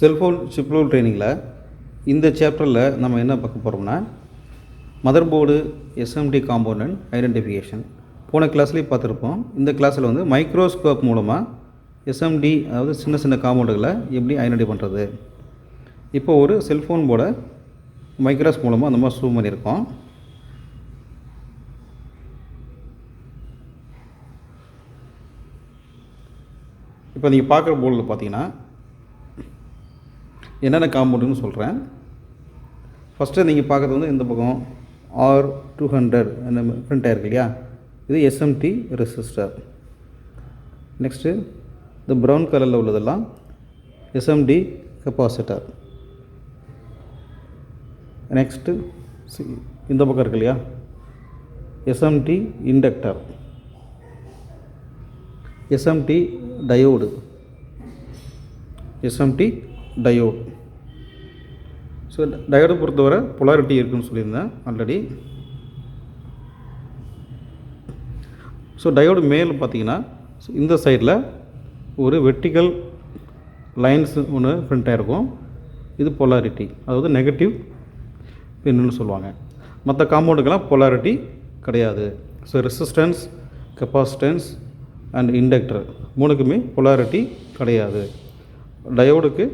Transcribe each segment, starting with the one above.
Cellphone சிப்லூல் ட்ரைனிங்கில் இந்த சாப்டரில் நம்ம என்ன பார்க்க போகிறோம்னா mother board SMT component identification போன கிளாஸ்லேயும் பார்த்துருப்போம். இந்த கிளாஸில் வந்து மைக்ரோஸ்கோப் மூலமாக எஸ்எம்டி அதாவது சின்ன சின்ன காம்பவுண்டுகளை எப்படி ஐடென்டி பண்ணுறது இப்போ ஒரு செல்ஃபோன் போர்டை மைக்ரோஸ் மூலமாக அந்த மாதிரி சூம் பண்ணியிருக்கோம். இப்போ நீங்கள் பார்க்குற போர்டில் பார்த்தீங்கன்னா என்னென்ன காம்பவுண்டுன்னு சொல்கிறேன் ஃபஸ்ட்டு நீங்கள் பார்க்குறது வந்து இந்த பக்கம் ஆர் டூ ஹண்ட்ரட் அந்த பிரிண்ட் ஆயிருக்கு இல்லையா? இது எஸ்எம்டி ரெசிஸ்டர் நெக்ஸ்ட்டு இந்த ப்ரௌன் கலரில் உள்ளதெல்லாம் எஸ்எம்டி கெப்பாசிட்டர் நெக்ஸ்ட்டு இந்த பக்கம் இருக்கு இல்லையா? SMT inductor SMT diode SMT diode so டயோடை பொறுத்தவரை பொலாரிட்டி இருக்குன்னு சொல்லியிருந்தேன் ஆல்ரெடி ஸோ டயோடு மேல் பார்த்தீங்கன்னா இந்த சைடில் ஒரு வெர்டிக்கல் லைன்ஸ் ஒன்று பிரிண்ட் ஆகிருக்கும் இது பொலாரிட்டி அதாவது நெகட்டிவ் பின்னு சொல்லுவாங்க. மற்ற காம்பவுண்டுக்கெல்லாம் பொலாரிட்டி கிடையாது. So resistance capacitance and inductor மூணுக்குமே polarity கிடையாது. டயோடுக்கு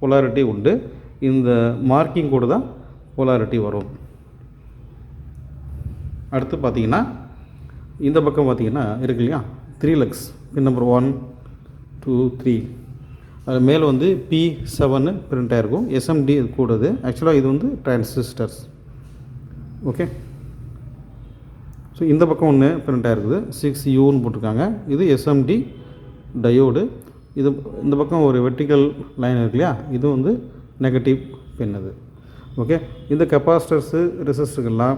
பொலாரிட்டி உண்டு. இந்த மார்க்கிங் கூட தான் பொலாரிட்டி வரும். அடுத்து பார்த்தீங்கன்னா இந்த பக்கம் பார்த்தீங்கன்னா இருக்கு இல்லையா? Three legs pin number one two three அது மேலே வந்து பி செவன்னு பிரிண்ட் ஆகிருக்கும் எஸ்எம்டி கூடது. ஆக்சுவலாக இது வந்து டிரான்சிஸ்டர்ஸ் ஓகே ஸோ இந்த பக்கம் ஒன்று பிரிண்ட் ஆகிருக்குது சிக்ஸ் யூன்னு போட்டிருக்காங்க. இது எஸ்எம்டி டயோடு இது இந்த பக்கம் ஒரு வெர்டிக்கல் லைன் இருக்கு இல்லையா இது வந்து நெகட்டிவ் பின் அது. ஓகே இந்த கெப்பாசிட்டர்ஸு ரெசிஸ்டருக்கெல்லாம்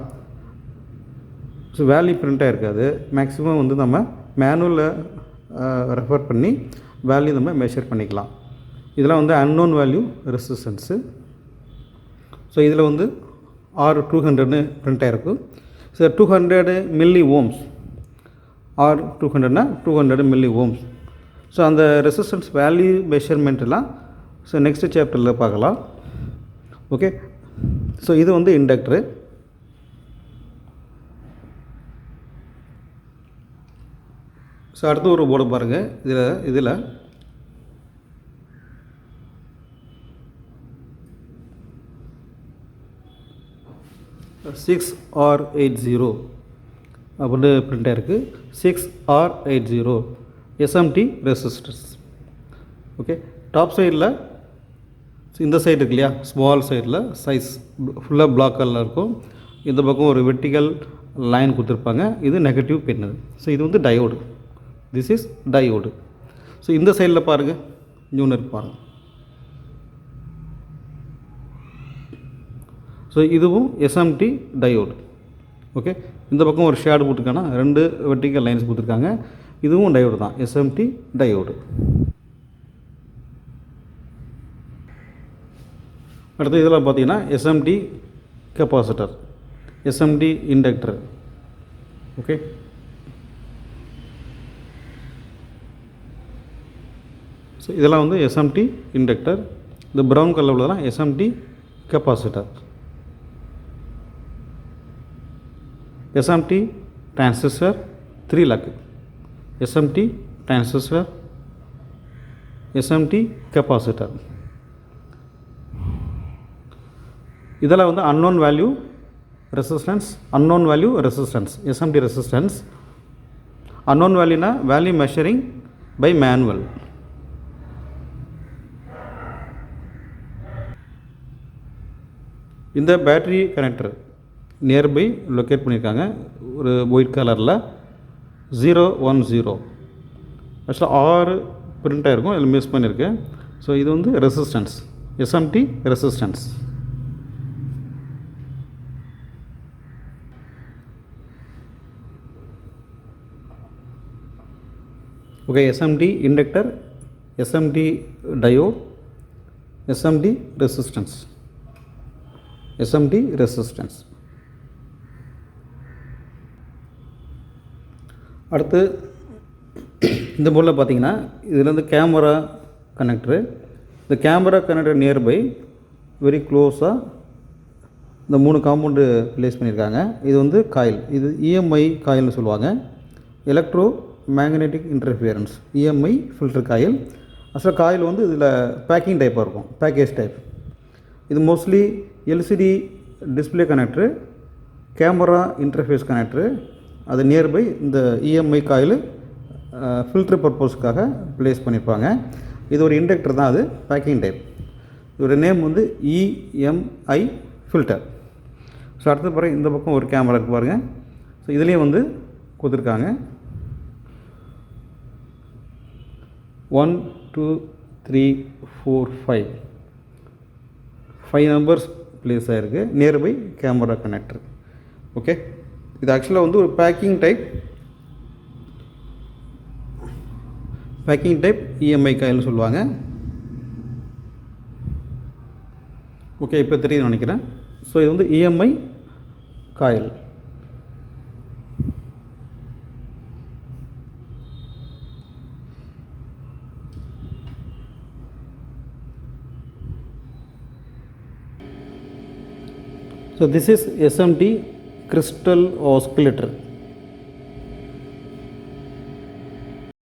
ஸோ வேல்யூ பிரிண்ட்டாக இருக்காது மேக்ஸிமம் வந்து நம்ம மேனுவலில் ரெஃபர் பண்ணி வேல்யூ நம்ம மெஷர் பண்ணிக்கலாம். இதெல்லாம் வந்து அன்னோன் வேல்யூ ரெசிஸ்டன்ஸு ஸோ இதில் வந்து ஆர் டூ ஹண்ட்ரட்னு பிரிண்ட் ஆகிருக்கும் so two hundred milli ohms R two ஹண்ட்ரட்னா two hundred milli ohms so அந்த ரெசிஸ்டன்ஸ் வேல்யூ மெஷர்மெண்ட்லாம் ஸோ நெக்ஸ்ட் சாப்டரில் பார்க்கலாம். ஓகே ஸோ இது வந்து இண்டக்டரு ஸோ அடுத்து ஒரு போர்டு பாருங்கள் இதில் இதில். சிக்ஸ் ஆர் எயிட் ஜீரோ அப்படின்னு பிரிண்ட் ஆயிருக்கு. Six R eight zero SMT resistors okay top சைடில் இந்த சைடு இருக்கு இல்லையா? ஸ்மால் சைடில் சைஸ் ஃபுல்லாக பிளாக் கலரில் இருக்கும். இந்த பக்கம் ஒரு வெர்டிக்கல் லைன் கொடுத்துருப்பாங்க. இது நெகட்டிவ் பின்னு ஸோ இது வந்து diode this is diode so இந்த சைடில் பாருங்கள் இன்னொன்று இருக்கு பாருங்கள் ஸோ இதுவும் எஸ்எம்டி டயோடு ஓகே இந்த பக்கம் ஒரு ஷேடு போட்டிருக்காங்கன்னா ரெண்டு வெர்டிக்கல் லைன்ஸ் கொடுத்துருக்காங்க இதுவும் டயோடு தான் எஸ்எம்டி டயோடு அடுத்து இதில் பார்த்தீங்கன்னா SMT capacitor SMT inductor okay so இதெல்லாம் வந்து எஸ்எம்டி இண்டக்டர் இந்த ப்ரௌன் கலர் உள்ளதெல்லாம் SMT capacitor SMT transistor three leg SMT transistor SMT capacitor இதெல்லாம் வந்து unknown value resistance unknown value resistance SMT resistance unknown வேல்யூனா value measuring by manual இந்த battery connector nearby locate பண்ணியிருக்காங்க. ஒரு white கலரில் zero one zero. ஆக்சுவலாக ஆறு print ஆகிருக்கும் இதில் மிஸ் பண்ணியிருக்கேன் ஸோ இது வந்து resistance SMT resistance okay SMT inductor SMT diode SMT resistance SMT resistance அடுத்து இந்த போர்டில் பார்த்தீங்கன்னா இதில் வந்து கேமரா கனெக்டரு இந்த கேமரா கனெக்டர் நியர்பை வெரி க்ளோஸாக இந்த மூணு காம்பவுண்டு ப்ளேஸ் பண்ணியிருக்காங்க. இது வந்து காயில் இது இஎம்ஐ காயில்னு சொல்லுவாங்க. Electro magnetic interference EMI filter coil அசல் காயில் வந்து இதில் பேக்கிங் டைப்பாக இருக்கும் பேக்கேஜ் டைப் இது mostly LCD display connector camera interface connector அது நியர்பை இந்த இஎம்ஐ காயில் ஃபில்ட்ரு பர்பஸ்க்காக ப்ளேஸ் பண்ணியிருப்பாங்க இது ஒரு இண்டக்டர் தான் அது பேக்கிங் டைப் இதோட நேம் வந்து இஎம்ஐ ஃபில்டர் ஸோ அடுத்த பிறகு இந்த பக்கம் ஒரு கேமரா இருக்கு பாருங்கள் ஸோ இதுலேயும் வந்து கொடுத்துருக்காங்க. One two three four five five numbers place ஆகிருக்கு நியர்பை கேமரா கனெக்டர் ஓகே இது ஆக்சுவலாக வந்து ஒரு packing type packing type EMI காயில்னு சொல்லுவாங்க. ஓகே இப்போ தெரியுது நினைக்கிறேன். ஸோ இது வந்து EMI coil. So this is SMT crystal oscillator.